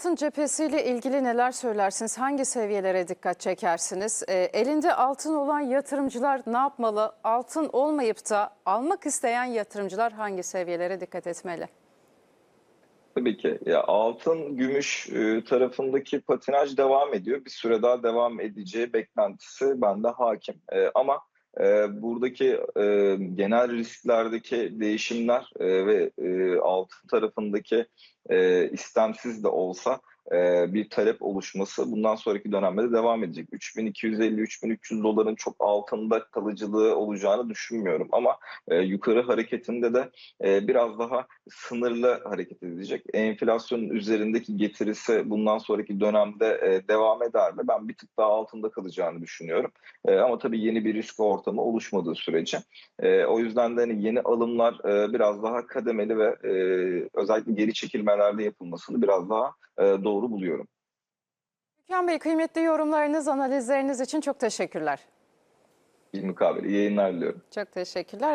altın cephesiyle ilgili neler söylersiniz? Hangi seviyelere dikkat çekersiniz? Ee, elinde altın olan yatırımcılar ne yapmalı? Altın olmayıp da almak isteyen yatırımcılar hangi seviyelere dikkat etmeli? Tabii ki. Ya altın, gümüş e, tarafındaki patinaj devam ediyor. Bir süre daha devam edeceği beklentisi bende hakim. E, ama e, buradaki e, genel risklerdeki değişimler e, ve e, altın tarafındaki e, istemsiz de olsa bir talep oluşması bundan sonraki dönemde de devam edecek. 3250-3300 doların çok altında kalıcılığı olacağını düşünmüyorum. Ama e, yukarı hareketinde de e, biraz daha sınırlı hareket edecek. Enflasyonun üzerindeki getirisi bundan sonraki dönemde e, devam eder mi? Ben bir tık daha altında kalacağını düşünüyorum. E, ama tabii yeni bir risk ortamı oluşmadığı sürece. E, o yüzden de hani yeni alımlar e, biraz daha kademeli ve e, özellikle geri çekilmelerde yapılmasını biraz daha e, doğru buluyorum. Gökhan Bey kıymetli yorumlarınız, analizleriniz için çok teşekkürler. Bir mukabele. Yayınlar diliyorum. Çok teşekkürler.